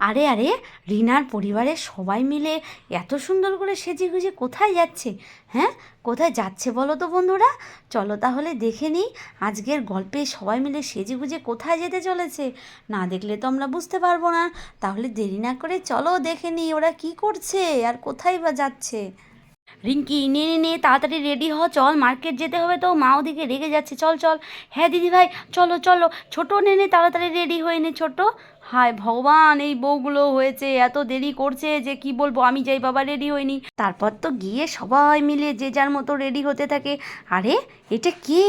আরে আরে, রিনার পরিবারের সবাই মিলে এত সুন্দর করে সেজে গুজে কোথায় যাচ্ছে? হ্যাঁ? কোথায় যাচ্ছে বলো তো বন্ধুরা? চলো তাহলে দেখে নিই আজকের গল্পে সবাই মিলে সেজে গুজে কোথায় যেতে চলেছে। না দেখলে তো আমরা বুঝতে পারব না। তাহলে দেরি না করে চলো দেখে নিই ওরা কি করছে আর কোথায় বা যাচ্ছে। রিঙ্কি, নে নে নে, তাড়াতাড়ি রেডি হ, চল মার্কেট যেতে হবে তো। মা ওদিকে রেগে যাচ্ছে। চল চল। হ্যাঁ দিদি ভাই চলো চলো। ছোটো নে নে, তাড়াতাড়ি রেডি হয়ে নে, ছোটো। হায় ভগবান, এই বউগুলো হয়েছে, এত দেরি করছে যে কি বলব, আমি যাই বাবা রেডি হইনি। তারপর তো গিয়ে সবাই মিলে যে যার মতো রেডি হতে থাকে। আরে, এটা কে?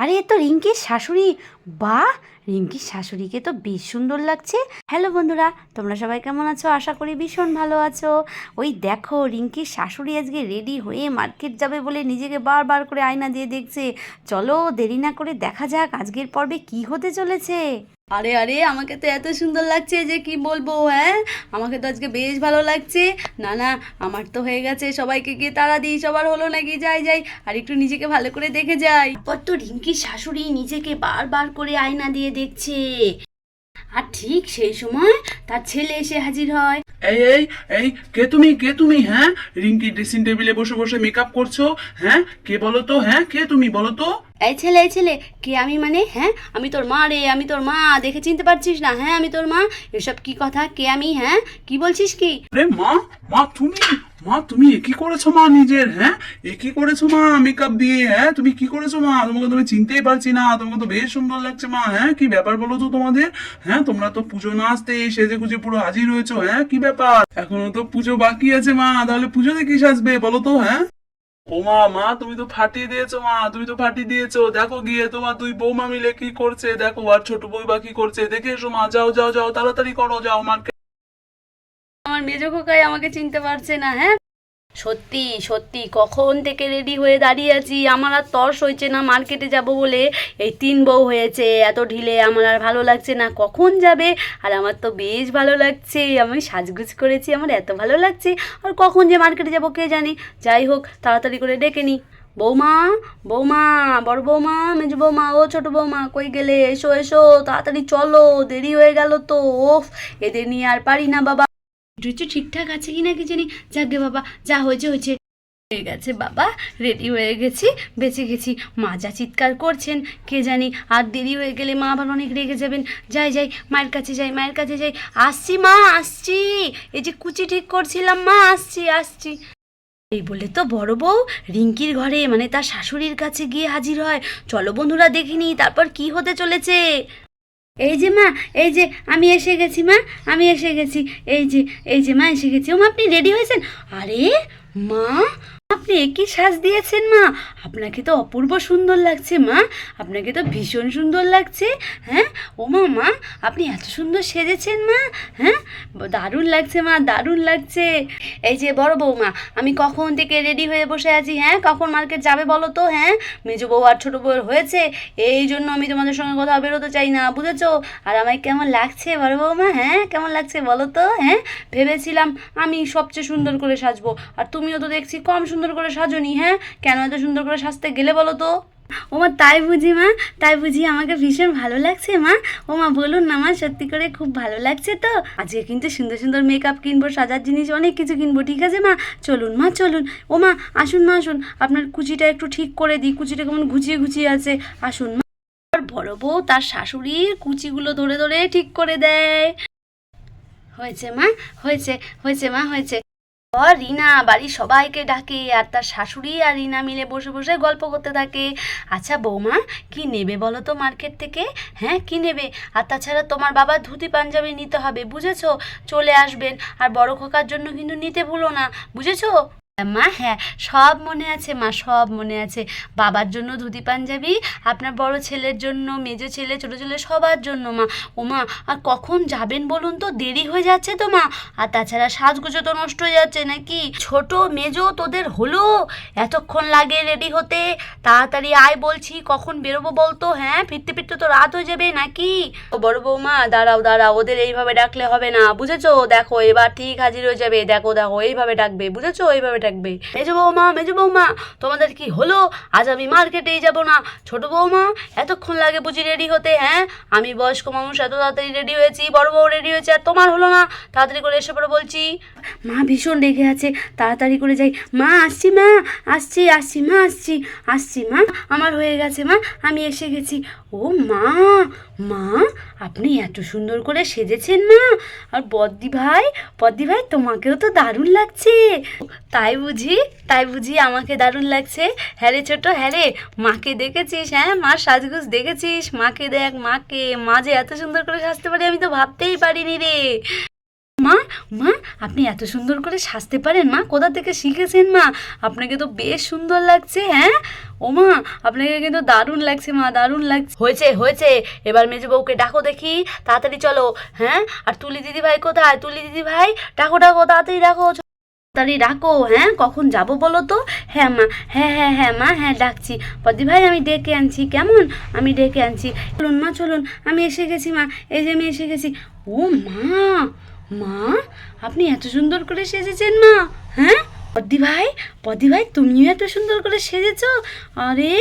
আরে, এ তো রিঙ্কির শাশুড়ি। বাহ রিঙ্কির শাশুড়িকে তো বেশ সুন্দর লাগছে। হ্যালো বন্ধুরা তোমরা সবাই কেমন আছো? আশা করি ভীষণ ভালো আছো। ওই দেখো রিঙ্কির শাশুড়ি আজকে রেডি হয়ে মার্কেট যাবে বলে নিজেকে বারবার করে আয়না দিয়ে দেখছে। চলো দেরি না করে দেখা যাক আজকের পর্বে কি হতে চলেছে। আরে আরে আমাকে তো এত সুন্দর লাগছে যে কি বলব হ্যাঁ? আমাকে তো আজকে বেশ ভালো লাগছে। না না আমার তো হয়ে গেছে সবাইকে গিয়ে তারা দিই সবার হলো নাকি? যাই যাই আর একটু নিজেকে ভালো করে দেখে যাই। পর তো রিঙ্কির শাশুড়ি নিজেকে বারবার করে আয়না দিয়ে দেখছে। আর ঠিক সেই সময় তার ছেলে এসে হাজির হয়। এই এই এই কে তুমি কে তুমি হ্যাঁ? রিঙ্কি ড্রেসিং টেবিলে বসে বসে মেকআপ করছ হ্যাঁ? কে বলো তো হ্যাঁ? কে তুমি বলো তো? এই ছেলে এই ছেলে কে আমি মানে হ্যাঁ? আমি তোর মা রে আমি তোর মা দেখে চিনতে পারছিস না হ্যাঁ? আমি তোর মা এসব কি কথা কে আমি হ্যাঁ? কি বলছিস কি? আরে মা মা তুমি? মা, তুমি কি করেছ মা নিজের হ্যাঁ? কি করেছ মা মেকআপ দিয়ে হ্যাঁ? তুমি কি করেছ মা? তোমাকে তুমি চিনতেই পারছি না, তোমাকে তো বেশ সুন্দর লাগছে মা হ্যাঁ? কি ব্যাপার বলো তো তোমাদের? হ্যাঁ তোমরা তো পুজো না আসতে সেজে গুজে পুরো হাজির হয়েছো হ্যাঁ? কি ব্যাপার? এখনও তো পুজো বাকি আছে মা, তাহলে পুজোতে কি সাজবে বলো তো হ্যাঁ? ও মা মা, তুমি তো ফাটিয়ে দিয়েছ মা, তুমি তো ফাটিয়ে দিয়েছ। দেখো গিয়ে তোমার দুই বৌমা মিলে কি করছে, দেখো আর ছোট বৌমা কি করছে, দেখে এসো মা, যাও যাও যাও, তাড়াতাড়ি করো, যাও মার্কেট আমার মেজো খোকাই আমাকে চিনতে পারছে না হ্যাঁ? সত্যি সত্যি, কখন থেকে রেডি হয়ে দাঁড়িয়ে আছি? আমার আর তর্স হয়েছে না মার্কেটে যাব বলে। এই তিন বউ হয়েছে, এত ঢিলে আমার আর ভালো লাগছে না। কখন যাবে? আর আমার তো বেশ ভালো লাগছে। আমি সাজগুজ করেছি, আমার এত ভালো লাগছে। আর কখন যে মার্কেটে যাব কে জানি? যাই হোক, তাড়াতাড়ি করে ডেকে নিই বৌমা বৌমা, বড় বৌমা, মেজ বৌমা, ও ছোট বৌমা, কই গেলে? এসো এসো, তাড়াতাড়ি চলো, দেরি হয়ে গেল তো, ওফ, এদের নিয়ে আর পারি না, বাবা। রুচি ঠিকঠাক আছে কি না কি জানি? যাকে বাবা, যা হয়েছে হয়েছে। হয়ে গেছে বাবা রেডি হয়ে গেছি, বেঁচে গেছি। মা যা চিৎকার করছেন, কে জানি আর দেরি হয়ে গেলে মা আবার অনেক রেগে যাবেন। যাই যাই, মায়ের কাছে যাই, মায়ের কাছে যাই। আসছি মা, আসছি। এই যে কুচি ঠিক করছিলাম মা, আসছি আসছি। এই বলে তো বড় বউ রিঙ্কির ঘরে মানে তার শাশুড়ির কাছে গিয়ে হাজির হয়। চলো বন্ধুরা দেখিনি তারপর কি হতে চলেছে? এই যে মা, এই যে আমি এসে গেছি মা, আমি এসে গেছি। এই যে এই যে মা এসে গেছি। ও মা আপনি রেডি হয়েছেন? আরে মা আপনি একই সাজ দিয়েছেন, মা। আপনাকে তো অপূর্ব সুন্দর লাগছে, মা। আপনাকে তো ভীষণ সুন্দর লাগছে হ্যাঁ? ও মা মা, আপনি এত সুন্দর সেজেছেন, মা হ্যাঁ? দারুণ লাগছে, মা, দারুণ লাগছে। এই যে, বড় বৌমা, আমি কখন থেকে রেডি হয়ে বসে আছি হ্যাঁ? কখন মার্কেট যাবে বলো তো হ্যাঁ? মেজো বউ আর ছোটো বউয়ের হয়েছে, এই জন্য আমি তোমাদের সঙ্গে কোথাও বেরোতে চাই না, বুঝেছ? আর আমায় কেমন লাগছে, বড় বৌমা হ্যাঁ? কেমন লাগছে বলো তো হ্যাঁ? ভেবেছিলাম আমি সবচেয়ে সুন্দর করে সাজবো, আর তুমিও তো দেখছি কম সুন্দর করে সাজনি হ্যাঁ? কেন এত সুন্দর করে সাজতে গেলে বলো তো? ও মা, তাই বুঝি মা, তাই বুঝি আমাকে ভীষণ ভালো লাগছে মা। ও মা, বলুন না মা, সত্যি করে খুব ভালো লাগছে তো? আজকে কিন্তু সুন্দর সুন্দর মেকআপ কিনবো, সাজার জিনিস, অনেক কিছু কিনবো, ঠিক আছে মা? চলুন মা, চলুন। ও মা, আসুন মা, আসুন। আপনার কুচিটা একটু ঠিক করে দিই, কুচিটা কেমন ঘুচিয়ে ঘুচিয়ে আছে। আসুন মা। আর বড় বউ তার শাশুড়ির কুচিগুলো ধরে ধরে ঠিক করে দেয়। হয়েছে মা, হয়েছে হয়েছে মা, হয়েছে। আর রিনা, বাড়ির সবাইকে ডাকে আর তার শাশুড়ি আর রিনা মিলে বসে বসে গল্প করতে থাকে। আচ্ছা বৌমা, কি নেবে বলো তো মার্কেট থেকে? হ্যাঁ কি নেবে? আর তাছাড়া তোমার বাবা ধুতি, পাঞ্জাবি নিতে হবে, বুঝেছ? চলে আসবেন। আর বড় খোকার জন্য কিন্তু নিতে ভুলো না, বুঝেছ? মা হ্যাঁ সব মনে আছে মা, সব মনে আছে। বাবার জন্য ধুতি পাঞ্জাবি, আপনার বড় ছেলের জন্য, মেজো ছেলে, ছোটো ছেলে, সবার জন্য মা। ও মা, আর কখন যাবেন বলুন তো? দেরি হয়ে যাচ্ছে তো মা। আর তাছাড়া সাজগুজো তো নষ্ট হয়ে যাচ্ছে নাকি? ছোট, মেজো তোদের হলো? এতক্ষণ লাগে রেডি হতে? তাড়াতাড়ি আয় বলছি, কখন বেরোবো বলতো? হ্যাঁ ফিরতে ফিরতে তো রাত হয়ে যাবে নাকি? ও বড় বৌমা, দাঁড়াও দাঁড়াও, ওদের এইভাবে ডাকলে হবে না, বুঝেছ? দেখো, এবার ঠিক হাজির হয়ে যাবে, দেখো দেখো, এইভাবে ডাকবে, বুঝেছ? এইভাবে ডাকবে। মেজো বৌমা মেজো বৌমা, তোমাদের কি হলো? আজ আমি মার্কেটেই যাব না। ছোট বৌমা, এতক্ষণ লাগে বুঝি রেডি হতে হ্যাঁ? আমি বয়স্ক মানুষ, এত তাড়াতাড়ি রেডি হয়েছি, বড় বউ রেডি হয়েছে, আর তোমার হলো না। তাড়াতাড়ি করে এসে পরে বলছি। মা ভীষণ রেগে আছে, তাড়াতাড়ি করে যাই। মা, আসছি মা। আসছি আসছি মা, আসছি আসছি মা, আমার হয়ে গেছে মা, আমি এসে গেছি। ও মা মা, আপনি এত সুন্দর করে সেজেছেন মা। আর বদ্দি ভাই বদ্দি ভাই, তোমাকেও তো দারুণ লাগছে। তাই বুঝি তাই বুঝি আমাকে দারুণ লাগছে। হ্যাঁ রে ছোট হ্যাঁ রে, মাকে দেখেছিস? হ্যাঁ মার সাজগুজ দেখেছিস? মাকে দেখ, মাকে, মা যে এত সুন্দর করে সাজতে পারে, আমি তো ভাবতেই পারিনি রে। মা মা, আপনি এত সুন্দর করে সাজতে পারেন মা, কোথা থেকে শিখেছেন মা? আপনাকে তো বেশ সুন্দর লাগছে হ্যাঁ? ও মা, আপনাকে কিন্তু দারুণ লাগছে মা, দারুণ লাগছে। হয়েছে হয়েছে, এবার মেজো বউকে ডাকো দেখি, তাড়াতাড়ি চলো হ্যাঁ? আর তুলি দিদি ভাই কোথায়? তুলি দিদি ভাই, ডাকো ডাকো, তাড়াতাড়ি ডাকো তাড়াতাড়ি ডাকো হ্যাঁ? কখন যাব বলো তো? হ্যাঁ মা হ্যাঁ হ্যাঁ হ্যাঁ মা হ্যাঁ ডাকছি। পদি ভাই, আমি ডেকে আনছি, কেমন? আমি ডেকে আনছি। চলুন মা, চলুন, আমি এসে গেছি মা, এই যে আমি এসে গেছি। ও মা! মা, আপনি এত সুন্দর করে সেজেছেন মা হ্যাঁ? পদ্দি ভাই পদ্দি ভাই, তুমিও এত সুন্দর করে সেজেছ? আরে,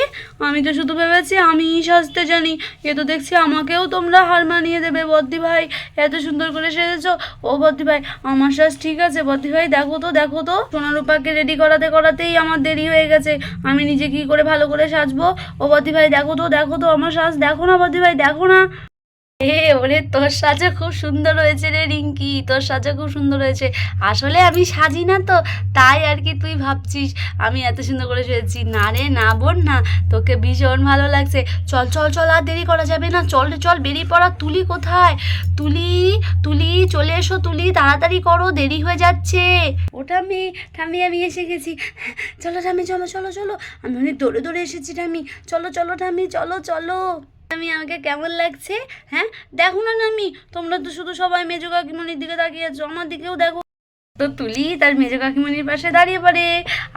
আমি তো শুধু ভেবেছি আমিই সাজতে জানি, এ তো দেখছি আমাকেও তোমরা হার মানিয়ে দেবে বদ্দি ভাই, এত সুন্দর করে সেজেছ? ও বদ্দি ভাই, আমার সাজ ঠিক আছে বদ্দি ভাই, দেখো তো দেখো তো সোনারূপাকে রেডি করাতে করাতেই আমার দেরি হয়ে গেছে, আমি নিজে কি করে ভালো করে সাজবো? ও বদ্দি ভাই, দেখো তো দেখো তো, আমার সাজ দেখো না বদ্দি ভাই, দেখো না। এ, ওরে, তোর সাজা খুব সুন্দর হয়েছে রে রিঙ্কি, তোর সাজা খুব সুন্দর হয়েছে। আসলে আমি সাজি না তো, তাই আর কি তুই ভাবছিস? আমি এত সুন্দর করে সেজেছি। না রে, না বোন, না, তোকে ভীষণ ভালো লাগছে। চল চল চল, আর দেরি করা যাবে না। চল চল, বেরিয়ে পড়া তুলি কোথায়? তুলি তুলি, চলে এসো, তুলি, তাড়াতাড়ি করো, দেরি হয়ে যাচ্ছে। ওটা আমি ঠামি আমি এসে গেছি। চলো ঠামি চলো চলো চলো। আমি অনেক দৌড়ে দৌড়ে এসেছি ঠামি চলো চলো ঠামি চলো চলো। আমি আমাকে কেমন লাগছে? হ্যাঁ? দেখো না আমি তোমরা তো শুধু সবাই মেজো কাকিমণির দিকে তাকিয়ে আছো, আমার দিকেও দেখো। তো তুলি তার মেজো কাকিমণির পাশে দাঁড়িয়ে পড়ে,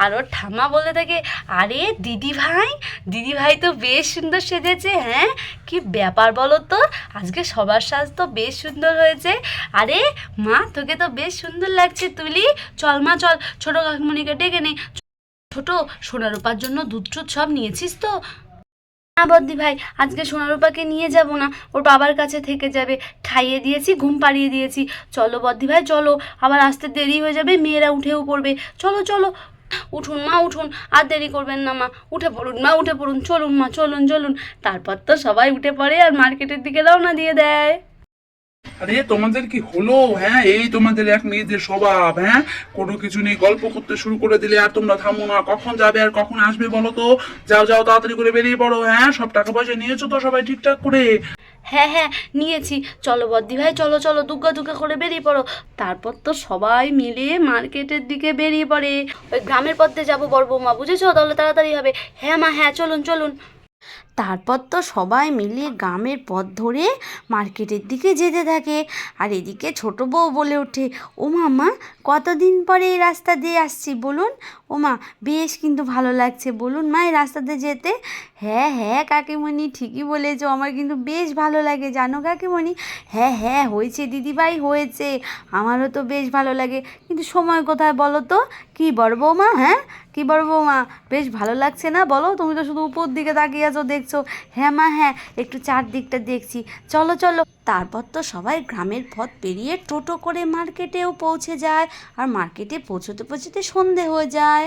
আর ওর ঠাম্মা বলতে থাকে, আরে দিদি ভাই দিদি ভাই তো বেশ সুন্দর সেজেছে হ্যাঁ? কি ব্যাপার বলো তো? আজকে সবার সাজ তো বেশ সুন্দর হয়েছে। আরে মা, তোকে তো বেশ সুন্দর লাগছে তুলি। চল মা, চল, ছোট কাকিমণিকে ডেকে নে। ছোট সোনার রূপার জন্য দুধ সব নিয়েছিস তো? না বদ্দি ভাই, আজকে সোনারূপাকে নিয়ে যাব না। ওর বাবার কাছে থেকে যাবে। খাইয়ে দিয়েছি, ঘুম পাড়িয়ে দিয়েছি। চলো বদ্দি ভাই, চলো। আবার আসতে দেরি হয়ে যাবে, মেয়েরা উঠেও পড়বে। চলো চলো। উঠুন মা, উঠুন। আর দেরি করবেন না মা। উঠে পড়ুন মা, উঠে পড়ুন। চলুন মা, চলুন চলুন। তারপর তো সবাই উঠে পড়ে আর মার্কেটের দিকে রওনা দিয়ে দেয়। আরে, তোমাদের কি হলো? হ্যাঁ এই তোমাদের এক মেয়েদের স্বভাব হ্যাঁ? কোনো কিছু নেই, গল্প করতে শুরু করে দিলে আর তোমরা থামো না। কখন যাবে আর কখন আসবে বলো তো? যাও যাও, তাড়াতাড়ি করে বেরিয়ে পড়ো হ্যাঁ? সব টাকা পয়সা নিয়েছো তো সবাই ঠিকঠাক করে? হ্যাঁ হ্যাঁ নিয়েছি। চলো বদ্দি ভাই, চলো চলো, দুগ্গা দুগ্গা করে বেরিয়ে পড়ো। তারপর তো সবাই মিলে মার্কেটের দিকে বেরিয়ে পড়ে। ওই গ্রামের পথে যাব বড় বৌমা, বুঝেছ? তাহলে তাড়াতাড়ি হবে। হ্যাঁ মা হ্যাঁ চলুন চলুন। তারপর তো সবাই মিলে গ্রামের পথ ধরে মার্কেটের দিকে যেতে থাকে। আর এদিকে ছোট বউ বলে ওঠে, ও মামা, কতদিন পরে এই রাস্তা দিয়ে আসছি বলুন? ও মা বেশ কিন্তু ভালো লাগছে বলুন মা এই রাস্তাতে যেতে। হ্যাঁ হ্যাঁ কাকিমণি, ঠিকই বলেছ, আমার কিন্তু বেশ ভালো লাগে, জানো কাকিমণি? হ্যাঁ হ্যাঁ হয়েছে দিদিভাই, হয়েছে, আমারও তো বেশ ভালো লাগে। কিন্তু সময় কোথায় বলো তো? কি বড় বৌমা হ্যাঁ? কি বড় বৌমা, বেশ ভালো লাগছে না বলো? তুমি তো শুধু উপর দিকে তাকিয়ে আছো দেখছ? হ্যাঁ মা হ্যাঁ একটু চারদিকটা দেখছি। চলো চলো। তারপর তো সবাই গ্রামের পথ পেরিয়ে টোটো করে মার্কেটেও পৌঁছে যায়। আর মার্কেটে পৌঁছতে পৌঁছতে সন্ধে হয়ে যায়।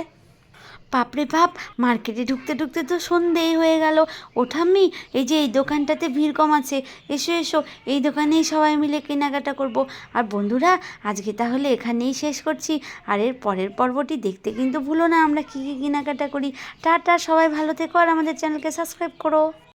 বাপরে বাপ, মার্কেটে ঢুকতে ঢুকতে তো সন্ধেই হয়ে গেল। ওঠামি এই যে এই দোকানটাতে ভিড় কম আছে, এসো এসো, এই দোকানেই সবাই মিলে কেনাকাটা করব। আর বন্ধুরা, আজকে তাহলে এখানেই শেষ করছি। আর এর পরের পর্বটি দেখতে কিন্তু ভুলো না, আমরা কী কী কেনাকাটা করি। টাটা, সবাই ভালো থেকো আর আমাদের চ্যানেলকে সাবস্ক্রাইব করো।